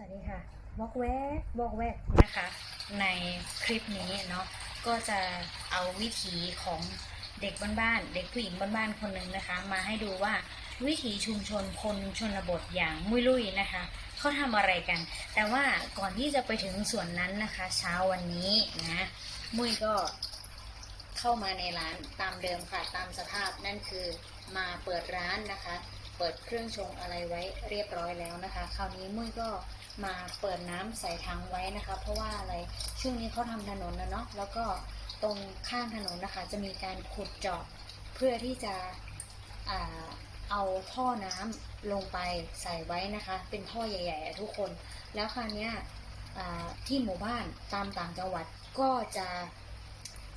สวัสดีค่ะบอกแวกบอกแวกนะคะ ในคลิปนี้เนาะก็จะเอาวิถีของเด็กบ้านๆเด็กผู้หญิงบ้านๆคนหนึ่งนะคะ มาให้ดูว่าวิถีชุมชนคนชนบทอย่างมุยลุยนะคะเขาทำอะไรกัน แต่ว่าก่อนที่จะไปถึงส่วนนั้นนะคะ เช้าวันนี้นะมุยก็เข้ามาในร้านตามเดิมค่ะตามสภาพนั่นคือมาเปิดร้านนะคะ เปิดเครื่องชงอะไรไว้เรียบร้อยแล้วนะคะ คราวนี้มุ้ยก็ มาเปิดน้ำใส่ถังไว้นะคะ เพราะว่าอะไรช่วงนี้เขาทำถนนนะเนาะแล้วก็ตรงข้างถนนนะคะ จะมีการขุดเจาะเพื่อที่จะเอาท่อน้ำลงไปใส่ไว้นะคะ เป็นท่อใหญ่ๆทุกคน แล้วคราวนี้ที่หมู่บ้านตามต่างจังหวัดก็จะ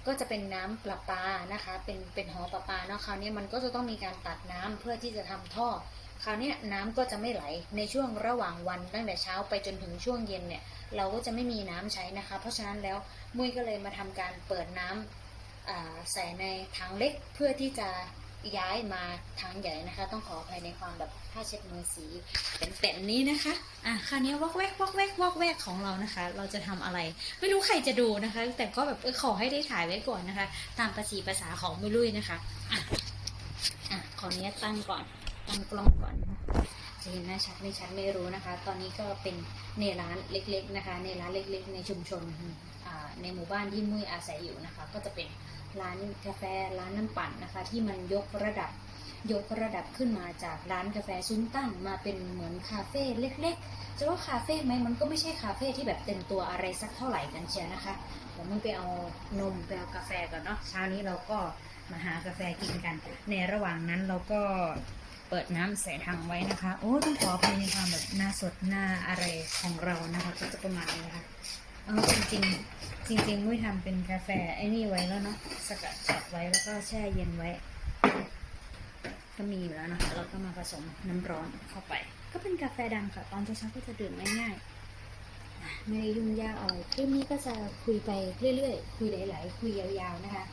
ก็จะเป็นน้ำประปานะคะ เป็นเป็นหอประปาเนาะคราวนี้มันก็จะต้องมีการตัดน้ำเพื่อที่จะทำท่อ คราวนี้น้ำก็จะไม่ไหลในช่วงระหว่างวันตั้งแต่เช้าไปจนถึงช่วงเย็นเนี่ยเราก็จะไม่มีน้ำใช้นะคะ เพราะฉะนั้นแล้วมุ้ยก็เลยมาทำการเปิดน้ำอ่าใส่ในถังเล็กเพื่อที่จะย้ายมาถังใหญ่นะคะ ต้องขออภัยในความแบบผ้าเช็ดมือสีเป็นๆนี้นะคะอะคราวนี้วอกแวกวอกแวกวอกแวกของเรานะคะ เราจะทำอะไร ไม่รู้ใครจะดูนะคะ แต่ก็แบบเออขอให้ได้ถ่ายไว้ก่อนนะคะ ตามภาษีภาษาของมุยลุยนะคะอะอะขออนุญาตตั้งก่อน ตั้งกล้องก่อนจะเห็นหน้าชัดไม่ชัดไม่รู้นะคะ ตอนนี้ก็เป็นในร้านเล็กๆนะคะ ในร้านเล็กๆ ในชุมชนในหมู่บ้านที่มุ้ยอาศัยอยู่นะคะ ก็จะเป็นร้านกาแฟร้านน้ำปั่นนะคะ ที่มันยกระดับยกระดับขึ้นมาจากร้านกาแฟซุ้มตั้งมาเป็นเหมือนคาเฟ่เล็กๆ จะว่าคาเฟ่ไหมมันก็ไม่ใช่คาเฟ่ที่แบบเต็มตัวอะไรสักเท่าไหร่กันเชียวนะคะเดี๋ยวมึงไปเอานมไปเอากาแฟก่อนเนาะเช้านี้เราก็มาหากาแฟกินกัน ในระหว่างนั้นเราก็ เปิดน้ำใส่ถังไว้นะคะ โอ้ต้องขออภัยในความแบบหน้าสดหน้าอะไรของเรานะคะก็จะประมาณนี้นะคะเออจริงๆ จริงๆมุ้ยทำเป็นกาแฟไอ้นี่ไว้แล้วเนาะสกัดช็อตไว้แล้วก็แช่เย็นไว้ ก็มีอยู่แล้วนะคะเราก็มาผสมน้ำร้อนเข้าไป ก็เป็นกาแฟดำค่ะตอนเช้าๆก็จะดื่มง่ายๆไม่ได้ยุ่งยากอะไรคลิปนี้ก็จะคุยไปเรื่อยๆ คุยหลาย ๆ คุยยาวๆนะคะ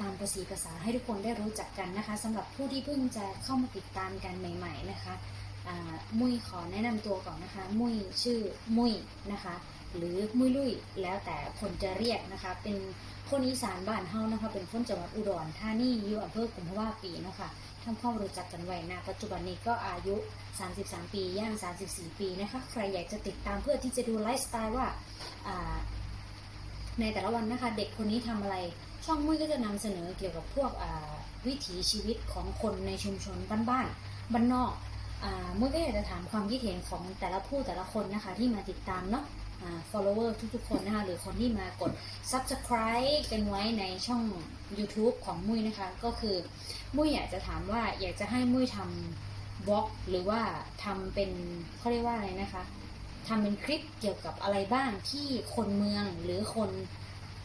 ตามภาษีภาษาให้ทุกคนได้รู้จักกันนะคะสำหรับผู้ที่เพิ่งจะเข้ามาติดตามกันใหม่ ๆนะคะมุ้ยขอแนะนำตัวก่อนนะคะ มุ้ยชื่อมุ้ยนะคะ หรือมุ้ยลุยแล้วแต่คนจะเรียกนะคะ เป็นคนอีสานบ้านเฮานะคะ เป็นคนจังหวัดอุดรธานีอยู่อำเภอกุมภาวะปีนะคะทำความรู้จักกันไว้นะปัจจุบันนี้ก็อายุ 33 ปีย่าง 34 ปีนะคะ ใครอยากจะติดตามเพื่อที่จะดูไลฟ์สไตล์ว่าอ่าในแต่ละวันนะคะ เด็กคนนี้ทำอะไร ช่องมุ้ยก็จะนำเสนอเกี่ยวกับพวกวิถีชีวิตของคนในชุมชนบ้านๆบ้านนอกอมุ้ยก็อยากจะถามความคิดเห็นของแต่ละผู้แต่ละคนนะคะ ที่มาติดตามเนาะอ่า follower ทุกๆคนนะคะหรือคนที่มากด subscribe กันไว้ในช่อง YouTube ของมุ้ยนะคะ ก็คือมุ้ยอยากจะถามว่าอยากจะให้มุ้ยทำบล็อก หรือว่าทำเป็นเขาเรียกว่าอะไรนะคะทำเป็นคลิปเกี่ยวกับอะไรบ้างที่คนเมืองหรือคน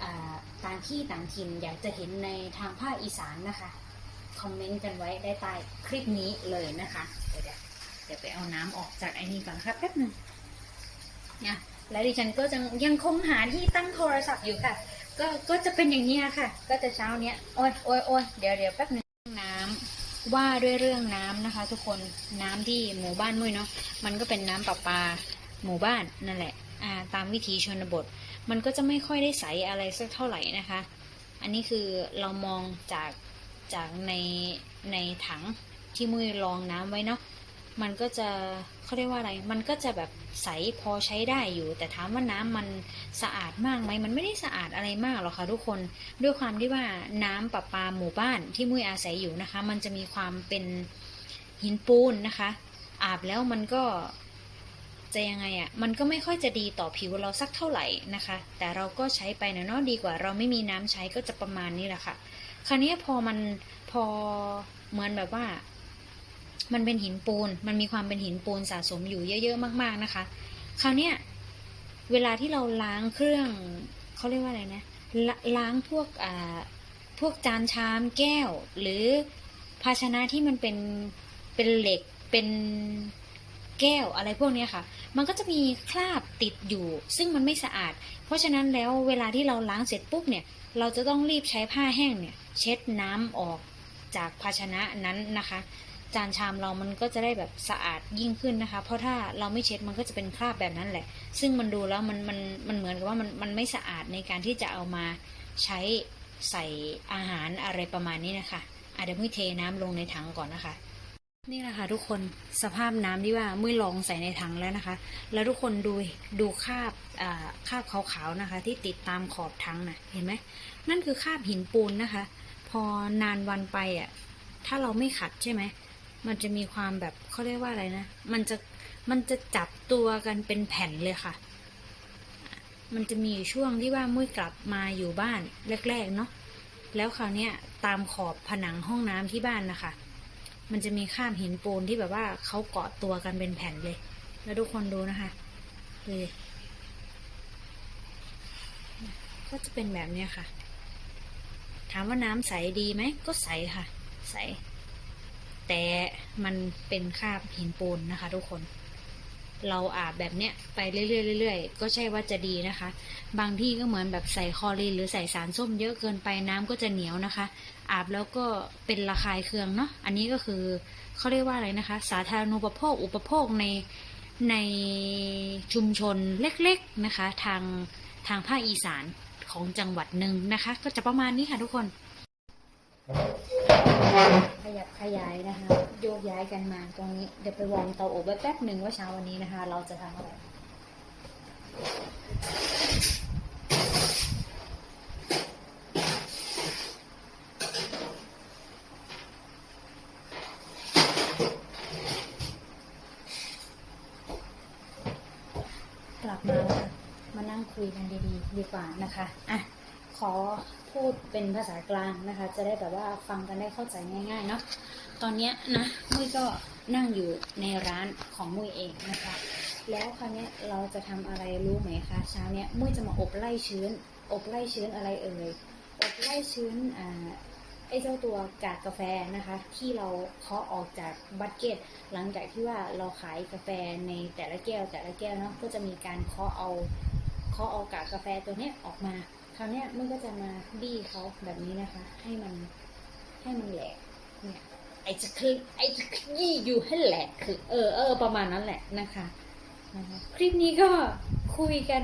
อ่า ต่างที่ต่างถิ่นอยากจะเห็นในทางภาคอีสานนะคะ คอมเมนต์กันไว้ได้ใต้คลิปนี้เลยนะคะ เดี๋ยวเดี๋ยวไปเอาน้ำออกจากไอ้นี่ก่อนครับแป๊บหนึ่งเนี่ยและดิฉันก็จะยังคงหาที่ตั้งโทรศัพท์อยู่ค่ะ ก็ก็จะเป็นอย่างนี้ค่ะ ก็จะเช้าเนี้ยโอ้ยโอ้ยโอ้ยเดี๋ยวเดี๋ยวแป๊บหนึงน้ำว่าด้วยเรื่องน้ำนะคะ ทุกคนน้ำที่หมู่บ้านมุ้ยเนาะมันก็เป็นน้ำประปาหมู่บ้านนั่นแหละอ่าตามวิถีชนบท มันก็จะไม่ค่อยได้ใสอะไรสักเท่าไหร่นะคะ อันนี้คือเรามองจากจากในในถังที่มุ้ยรองน้ำไว้เนาะ มันก็จะเขาเรียกว่าอะไร มันก็จะแบบใสพอใช้ได้อยู่ แต่ถามว่าน้ำมันสะอาดมากไหม มันไม่ได้สะอาดอะไรมากหรอกค่ะทุกคน ด้วยความที่ว่าน้ำประปาหมู่บ้านที่มุ้ยอาศัยอยู่นะคะ มันจะมีความเป็นหินปูนนะคะ อาบแล้วมันก็ จะยังไงอะ่ะ มันก็ไม่ค่อยจะดีต่อผิวเราสักเท่าไหร่นะคะ แต่เราก็ใช้ไปนะเนาะดีกว่า เราไม่มีน้ำใช้ก็จะประมาณนี้แหละค่ะ คราวนี้พอมันพอเหมือนแบบว่า มันเป็นหินปูน มันมีความเป็นหินปูนสะสมอยู่เยอะ ๆ มาก ๆนะคะ คราวนี้เวลาที่เราล้างเครื่องเขาเรียกว่าอะไรนะลล้างพวกอ่าพวกจานชามแก้ว หรือภาชนะที่มันเป็นเป็นเหล็กเป็น แก้วอะไรพวกนี้ค่ะ มันก็จะมีคราบติดอยู่ ซึ่งมันไม่สะอาด เพราะฉะนั้นแล้วเวลาที่เราล้างเสร็จปุ๊บเนี่ย เราจะต้องรีบใช้ผ้าแห้งเนี่ย เช็ดน้ำออกจากภาชนะนั้นนะคะ จานชามเรามันก็จะได้แบบสะอาดยิ่งขึ้นนะคะ เพราะถ้าเราไม่เช็ดมันก็จะเป็นคราบแบบนั้นแหละ ซึ่งมันดูแล้วมันมันมันเหมือนกับว่ามันมันไม่สะอาดในการที่จะเอามาใช้ใส่อาหารอะไรประมาณนี้นะคะอาเดี๋ยวมุ้ยเทน้ำลงในถังก่อนนะคะ นี่แหละค่ะทุกคนสภาพน้ำที่ว่ามุ้ยลองใส่ในถังแล้วนะคะ แล้วทุกคนดูดูคราบคราบขาวๆนะคะ ที่ติดตามขอบถังน่ะเห็นไหมนั่นคือคราบหินปูนนะคะ พอนานวันไปอะถ้าเราไม่ขัดใช่ไหมมันจะมีความแบบเขาเรียกว่าอะไรนะมันจะมันจะจับตัวกันเป็นแผ่นเลยค่ะ มันจะมีช่วงที่ว่ามุ้ยกลับมาอยู่บ้านแรก ๆ เนาะแล้วคราวนี้ตามขอบผนังห้องน้ำที่บ้านนะคะ มันจะมีข้ามหินปูนที่แบบว่าเขาเกาะตัวกันเป็นแผ่นเลย แล้วทุกคนดูนะคะเลยก็จะเป็นแบบเนี้ยค่ะ ถามว่าน้ำใสดีไหม ก็ใสค่ะ ใส แต่มันเป็นคาบหินปูนนะคะทุกคน เราอาบแบบเนี้ยไปเรื่อยๆๆก็ใช่ว่าจะดีนะคะ บางที่ก็เหมือนแบบใส่คอรีนหรือใส่สารส้มเยอะเกินไปน้ำก็จะเหนียวนะคะ อาบแล้วก็เป็นระคายเคืองเนาะอันนี้ก็คือเขาเรียกว่าอะไรนะคะ สาธารณูปโภคอุปโภคในในชุมชนเล็กๆนะคะ ทางทางภาคอีสานของจังหวัดหนึ่งนะคะ ก็จะประมาณนี้ค่ะทุกคน ขยับขยายนะคะโยกย้ายกันมาตรงนี้เดี๋ยวไปวอร์มเตาอบไว้แป๊บหนึ่งว่าเช้าวันนี้นะคะ เราจะทำอะไรกลับมามานั่งคุยกันดีๆ ดีกว่านะคะ อะ ขอพูดเป็นภาษากลางนะคะ จะได้แบบว่าฟังกันได้เข้าใจง่ายๆเนาะตอนนี้นะมุ้ยก็นั่งอยู่ในร้านของมุ้ยเองนะคะ แล้วคราวนี้เราจะทำอะไรรู้ไหมคะเช้าเนี้ยมุ้ยจะมาอบไล่ชื้น อบไล่ชื้นอะไรเอ่ยอบไล่ชื้นอ่าไอ้เจ้าตัวกากกาแฟนะคะ ที่เราเคาะออกจากบัตเก็ตหลังจากที่ว่าเราขายกาแฟในแต่ละแก้วแต่ละแก้วเนาะก็จะมีการเคาะเอาเคาะเอากากกาแฟตัวเนี้ยออกมา คราวนี้มันก็จะมาบี้เขาแบบนี้นะคะ ให้มันให้มันแหลกเนี่ยไอจะคือไอจะขยี้อยู่ให้แหลกคือเออเออประมาณนั้นแหละนะคะนะคะคลิปนี้ก็คุยกัน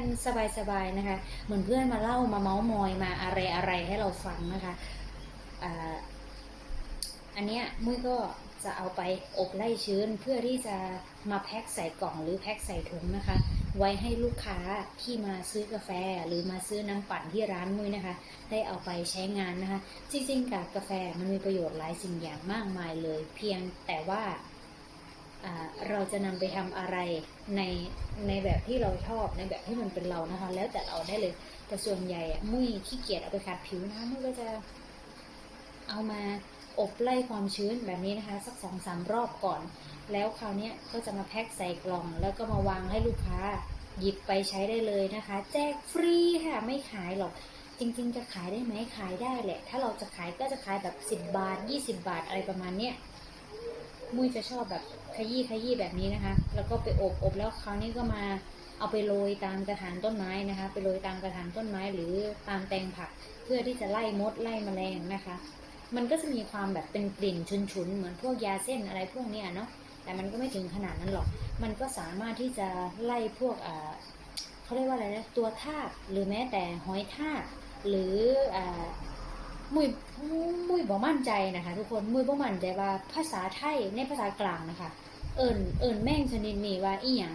สบายๆนะคะ เหมือนเพื่อนมาเล่ามาเมาส์มอยมาอะไรอะไรให้เราฟังนะคะออันเนี้ยมุ้ยก็ จะเอาไปอบไล่ชื้นเพื่อที่จะมาแพ็คใส่กล่องหรือแพ็คใส่ถุงนะคะ ไว้ให้ลูกค้าที่มาซื้อกาแฟหรือมาซื้อน้ำปั่นที่ร้านมุ้ยนะคะ ได้เอาไปใช้งานนะคะ จริงๆกับกาแฟมันมีประโยชน์หลายสิ่งอย่างมากมายเลย เพียงแต่ว่าเราจะนำไปทำอะไรในในแบบที่เราชอบในแบบที่มันเป็นเรานะคะ แล้วแต่เราได้เลยแต่ส่วนใหญ่มุ้ยขี้เกียจเอาไปขัดผิวนะคะมุ้ยก็จะเอามา อบไล่ความชื้นแบบนี้นะคะ สักสองสามรอบก่อน แล้วคราวนี้ก็จะมาแพ็คใส่กล่อง แล้วก็มาวางให้ลูกค้าหยิบไปใช้ได้เลยนะคะ แจกฟรีค่ะไม่ขายหรอก จริงๆ จะขายได้ไหมขายได้แหละ ถ้าเราจะขายก็จะขายแบบ 10 บาท 20 บาทอะไรประมาณเนี้ยมุ้ยจะชอบแบบขยี้ขยี้แบบนี้นะคะ แล้วก็ไปอบอบแล้วคราวนี้ก็มาเอาไปโรยตามกระถางต้นไม้นะคะ ไปโรยตามกระถางต้นไม้หรือตามแตงผัก เพื่อที่จะไล่มดไล่แมลงนะคะ มันก็จะมีความแบบเป็นกลิ่นฉุนๆ เหมือนพวกยาเส้นอะไรพวกเนี้ยเนาะ แต่มันก็ไม่ถึงขนาดนั้นหรอก มันก็สามารถที่จะไล่พวกอ่าเขาเรียกว่าอะไรนะตัวทากหรือแม้แต่หอยทากหรืออ่ามุยมุยบ่มั่นใจนะคะ ทุกคนมุยบ่มั่นใจว่าภาษาไทยในภาษากลางนะคะ เอิญเอิญแม่งชนิดนี้ว่าอีหยัง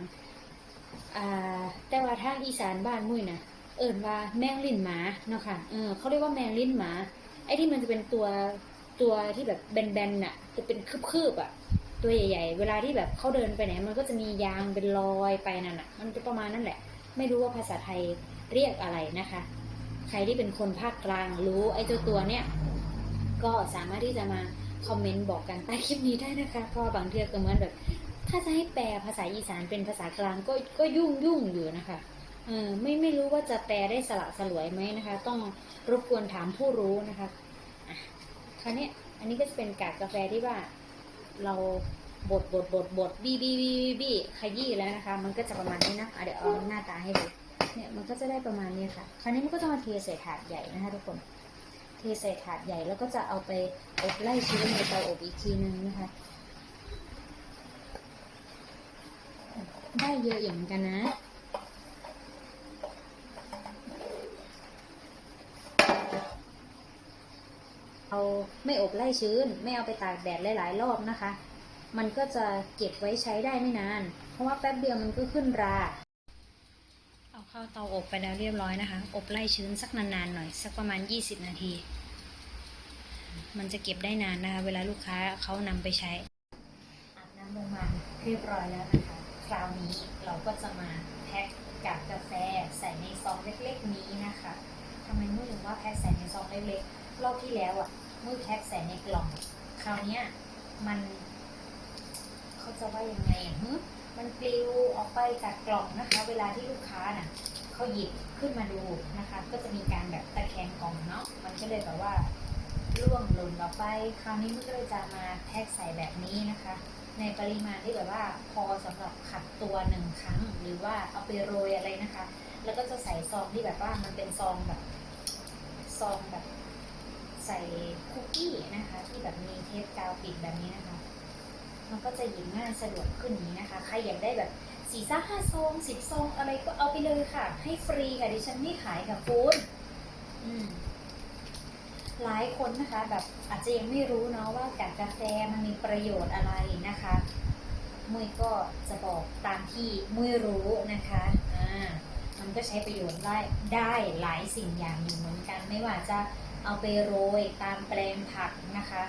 อ่าแต่ว่าทางอีสานบ้านมุยนะเอิญว่าแมงลิ้นหมาเนาะค่ะเออเขาเรียกว่าแมงลิ้นหมา ไอ้ที่มันจะเป็นตัวตัวที่แบบแบนๆน่ะ จะเป็นคืบๆอะ ตัวใหญ่ ๆ เวลาที่แบบเขาเดินไปไหนมันก็จะมียางเป็นรอยไปนั่นน่ะ มันจะประมาณนั่นแหละ ไม่รู้ว่าภาษาไทยเรียกอะไรนะคะ ใครที่เป็นคนภาคกลางรู้ไอ้เจ้าตัวเนี้ยก็สามารถที่จะมาคอมเมนต์บอกกันใต้คลิปนี้ได้นะคะเพราะบางเทีก็เหมือนแบบ ถ้าจะให้แปลภาษาอีสานเป็นภาษากลางก็ก็ยุ่งยุ่งอยู่นะคะ เออไม่ไม่รู้ว่าจะแปลได้สละสลวยไหมนะคะ ต้องรบกวนถามผู้รู้นะคะคราวนี้อันนี้ก็จะเป็นกากกาแฟที่ว่า เราบดบดบดบดบีบีบีบีขยี้แล้วนะคะ มันก็จะประมาณนี้นะะเดี๋ยวเอาหน้าตาให้ดูเนี่ยมันก็จะได้ประมาณนี้ค่ะ คราวนี้มันก็จะมาเทใส่ถาดใหญ่นะคะทุกคน เทใส่ถาดใหญ่แล้วก็จะเอาไปอบไล่ชื้นในเตาอบอีกทีนึงนะคะ ได้เยอะอย่างกันนะ ไม่อบไล่ชื้น ไม่เอาไปตากแดดหลาย ๆ รอบนะคะ มันก็จะเก็บไว้ใช้ได้ไม่นาน เพราะว่าแป๊บเดียวมันก็ขึ้นรา เอาเข้าเตาอบไปแล้วเรียบร้อยนะคะ อบไล่ชื้นสักนานๆหน่อยสักประมาณ 20 นาที มันจะเก็บได้นานนะคะ เวลาลูกค้าเขานำไปใช้อาบน้ำลงมาเรียบร้อยแล้วนะคะคราวนี้เราก็จะมาแพ็คกากกาแฟใส่ในซองเล็กๆนี้นะคะทำไมมุ้ยถึงว่าแพ็คใส่ในซองเล็กๆรอบที่แล้วอะ มุ้ยแพ็คใส่ในกล่อง คราวเนี้ยมันเขาจะว่ายังไงอะฮึมันปลิวออกไปจากกล่องนะคะ เวลาที่ลูกค้าน่ะเขาหยิบขึ้นมาดูนะคะ ก็จะมีการแบบตะแคงกล่องเนาะมันก็เลยแบบว่าร่วงหล่นออกไป คราวนี้มันก็เลยจะมาแพ็คใส่แบบนี้นะคะ ในปริมาณที่แบบว่าพอสำหรับขัดตัวหนึ่งครั้ง หรือว่าเอาไปโรยอะไรนะคะ แล้วก็จะใส่ซองที่แบบว่ามันเป็นซองแบบซองแบบ ใส่คุกกี้นะคะ ที่แบบมีเทปกาวปิดแบบนี้นะคะ มันก็จะหยิบง่ายสะดวกขึ้นนี้นะคะ ใครอยากได้แบบสี่ซ่าห้าซองสิบซองอะไรก็เอาไปเลยค่ะ ให้ฟรีค่ะดิฉันไม่ขายค่ะคุณหลายคนนะคะ แบบอาจจะยังไม่รู้เนาะว่ากากกาแฟมันมีประโยชน์อะไรนะคะมุ้ยก็จะบอกตามที่มุ้ยรู้นะคะอ่ามันก็ใช้ประโยชน์ได้ได้หลายสิ่งอย่างอยู่เหมือนกันไม่ว่าจะ เอาไปโรยตามแปลงผักนะคะ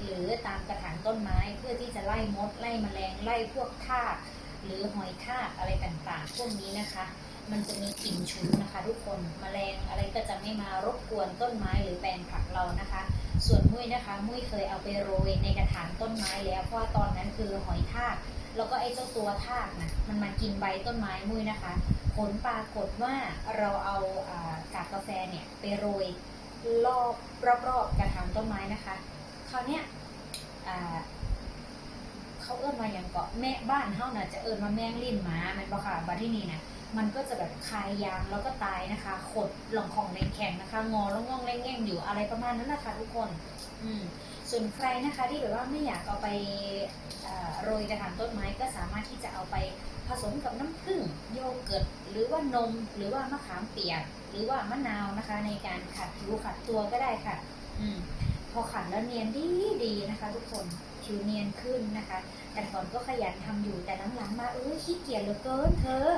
หรือตามกระถางต้นไม้เพื่อที่จะไล่มด ไล่แมลงไล่พวกทากหรือหอยทากอะไรต่างๆ พวกนี้นะคะ มันจะมีกลิ่นฉุนนะคะ ทุกคนมแมลงอะไรก็จะไม่มารบกวนต้นไม้หรือแปลงผักเรานะคะ ส่วนมุ้ยนะคะ มุ้ยเคยเอาไปโรยในกระถางต้นไม้แล้วเพราะว่าตอนนั้นคือหอยทากแล้วก็ไอ้เจ้าตัวทากนะมันมากินใบต้นไม้มุ้ยนะคะ ผลปรากฏว่าเราเอาอากากกาแฟเนี่ยไปโรย รอบรอบๆกระถางต้นไม้นะคะคราวเนี้ยเขาเอื้อนมาอย่างเกาะแม่บ้านเฮาน่ะจะเอิ้นมาแมงลิ้นหมาแมันบ่ค่ะบัดที่นี่นะมันก็จะแบบคายยางแล้วก็ตายนะคะขดหลองของในแข็งนะคะ งอแล้วงองแง่งอยู่อะไรประมาณนั้นแหละค่ะทุกคน อืมส่วนใครนะคะที่แบบว่าไม่อยากเอาไปโรยกระถางต้นไม้ก็สามารถที่จะเอาไป สมกับน้ำผึ้งโยเกิร์ตหรือว่านม หรือว่ามะขามเปียก หรือว่ามะนาวนะคะ ในการขัดผิวขัดตัวก็ได้ค่ะ อืมพอขัดแล้วเนียนดีดีนะคะ ทุกคนผิวเนียนขึ้นนะคะ แต่ก่อนก็ขยันทำอยู่แต่หลังๆมาเออขี้เกียจเหลือเกินเธอ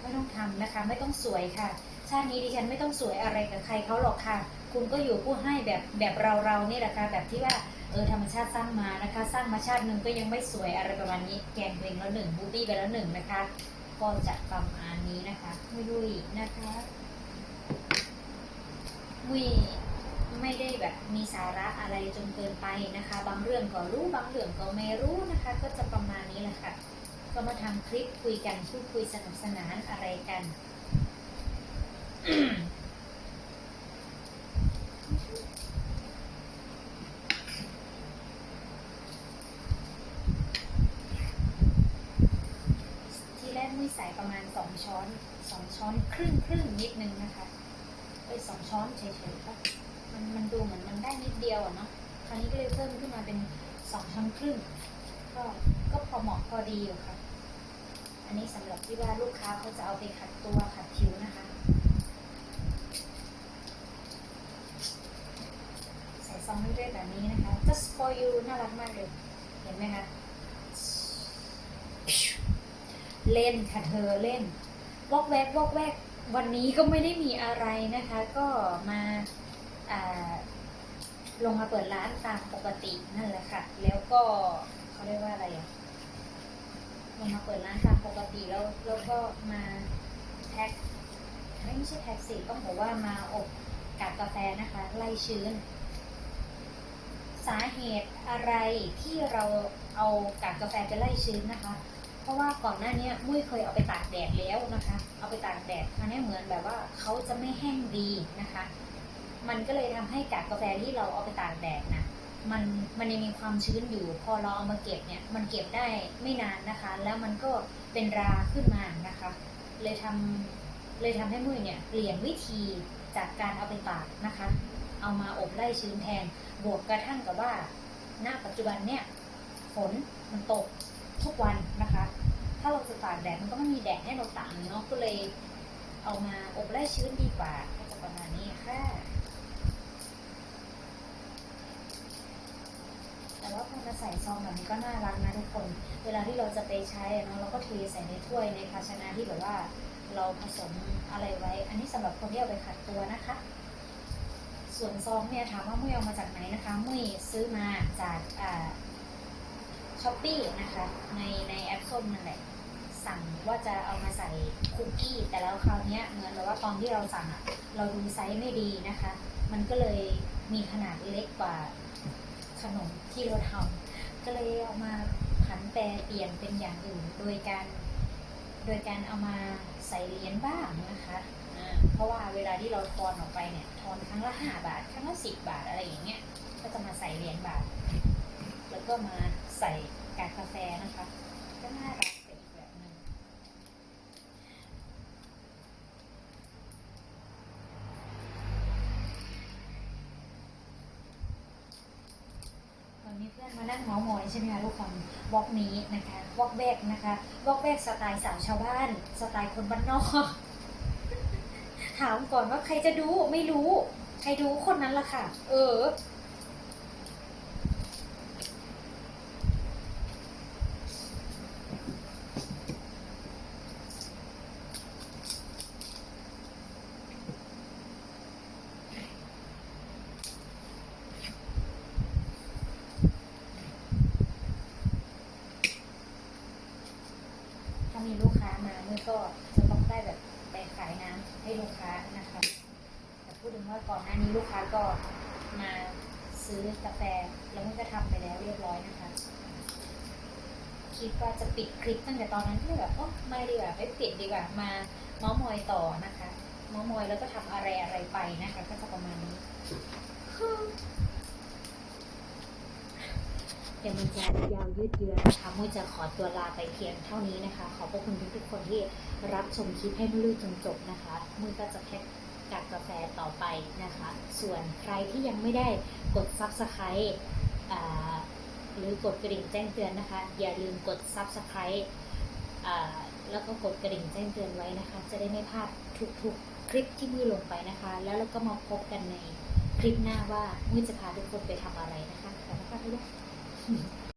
ไม่ต้องทำนะคะ ไม่ต้องสวยค่ะชาตินี้ดิฉันไม่ต้องสวยอะไรกับใครเขาหรอกค่ะ คุณก็อยู่ผู้ให้แบบแบบเราเราๆนี่แหละค่ะแบบที่ว่า เออธรรมชาติสร้างมานะคะ สร้างมาชาติหนึ่งก็ยังไม่สวยอะไรประมาณนี้ แกงเพลงแล้วหนึ่งบูตี้ไปแล้วหนึ่งนะคะ ก็จะประมาณนี้นะคะมุยุยนะคะมุยไม่ได้แบบมีสาระอะไรจนเกินไปนะคะ บางเรื่องก็รู้บางเรื่องก็ไม่รู้นะคะ ก็จะประมาณนี้แหละค่ะ ก็มาทำคลิปคุยกันพูดคุยสนุกสนานอะไรกัน ทีแรกมุ้ยใส่ประมาณสองช้อนสอง ช้อนครึ่งครึ่งนิดนึงนะคะเอ้ยสองช้อนเฉยๆก็มันมันดูเหมือนมันได้นิดเดียวอะเนาะคราวนี้ก็เลยเพิ่มขึ้นมาเป็นสองช้อนครึ่งก็ก็พอเหมาะพอดีอยู่ค่ะ อันนี้สำหรับที่ว่าลูกค้าเขาจะเอาไปขัดตัวขัดผิวนะคะ ใส่ซองเรื่อยๆแบบนี้นะคะ just for you น่ารักมากเลย เห็นไหมคะ เล่นค่ะเธอเล่น วอกแวกวอกแวกวันนี้ก็ไม่ได้มีอะไรนะคะ ก็มาลงมาเปิดร้านตามปกตินั่นแหละค่ะ แล้วก็เขาเรียกว่าอะไรอะลงมาเปิดร้านตามปกติแล้วแล้วก็มาแพ็คไม่ใช่แพ็คสิต้องบอกว่ามาอบกากกาแฟนะคะ ไล่ชื้น สาเหตุอะไรที่เราเอากากกาแฟไปไล่ชื้นนะคะ เพราะว่าก่อนหน้านี้มุ้ยเคยเอาไปตากแดดแล้วนะคะ เอาไปตากแดดอันนี้เหมือนแบบว่าเขาจะไม่แห้งดีนะคะ มันก็เลยทำให้กากกาแฟที่เราเอาไปตากแดดนะมันมันยังมีความชื้นอยู่ พอเราเอามาเก็บเนี่ย มันเก็บได้ไม่นานนะคะ แล้วมันก็เป็นราขึ้นมานะคะ เลยทำเลยทำให้มุ้ยเนี่ยเปลี่ยนวิธีจากการเอาไปตากนะคะ เอามาอบไล่ชื้นแทน บวกกระทั่งกับว่าหน้าปัจจุบันเนี่ย ฝนมันตก ทุกวันนะคะ ถ้าเราจะตากแดดมันก็ไม่มีแดดให้เราตากเนาะก็เลยเอามาอบแร่ชื้นดีกว่าก็จะประมาณนี้ค่ะ แต่ว่าพอมาใส่ซองแบบนี้ก็น่ารักนะทุกคน เวลาที่เราจะไปใช้เนาะเราก็เทใส่ในถ้วยในภาชนะที่แบบว่าเราผสมอะไรไว้ อันนี้สำหรับคนที่เอาไปขัดตัวนะคะ ส่วนซองเนี่ยถามว่ามุ้ยเอามาจากไหนนะคะ มุ้ยซื้อมาจากอ่า ช้อปปี้นะคะ ในในแอปส้มนั่นแหละสั่งว่าจะเอามาใส่คุกกี้ แต่แล้วคราวเนี้ยเหมือนแบบว่าตอนที่เราสั่งอะเราดูไซส์ไม่ดีนะคะ มันก็เลยมีขนาดเล็กกว่าขนมที่เราทำก็เลยเอามาผันแปรเปลี่ยนเป็นอย่างอื่นโดยการโดยการเอามาใส่เหรียญบ้างนะคะเพราะว่าเวลาที่เราทอนออกไปเนี่ยทอนครั้งละห้าบาท ครั้งละสิบบาทอะไรอย่างเงี้ย ก็จะมาใส่เหรียญบาท แล้วก็มา ใส่กากกาแฟนะคะ ก็น่ารักไปอีกแบบนึงตอนนี้เพื่อนมานั่งเมาส์มอยใช่ไหมคะทุกคนวอกนี้นะคะวอกแบกนะคะวอกแบกสไตล์สาวชาวบ้าน สไตล์คนบ้านนอก ถามก่อนว่าใครจะดูไม่รู้ ใครดูคนนั้นล่ะค่ะ เออ ถ้ามีลูกค้ามาเมื่อก็จะต้องได้แบบไปขายน้ำให้ลูกค้านะคะแต่พูดถึงว่าก่อนหน้านี้ลูกค้าก็มา ซื้อกาแฟ แล้วมันก็ทำไปแล้วเรียบร้อยนะคะ คิดว่าจะปิดคลิปตั้งแต่ตอนนั้นก็เลยแบบโอ้ไม่ดีกว่าไม่ปิดดีกว่ามาเมาส์มอยต่อนะคะเมาส์มอยแล้วก็ทำอะไรอะไรไปนะคะ ก็จะประมาณนี้เดี๋ยวมันจะยาวยืดเยื้อนะคะมุ้ยจะขอตัวลาไปเพียงเท่านี้นะคะ ขอบพระคุณทุกๆคนที่รับชมคลิปให้มุ้ยจนจบนะคะ มุ้ยก็จะแพ็ค กับกาแฟต่อไปนะคะ ส่วนใครที่ยังไม่ได้กด Subscribe หรือกดกระดิ่งแจ้งเตือนนะคะ อย่าลืมกด Subscribe แล้วก็กดกระดิ่งแจ้งเตือนไว้นะคะ จะได้ไม่พลาดทุกๆ คลิปที่มุ้ยลงไปนะคะ แล้วเราก็มาพบกันในคลิปหน้าว่ามุ้ยจะพาทุกคนไปทำอะไรนะคะขอบคุณค่ะทุกคน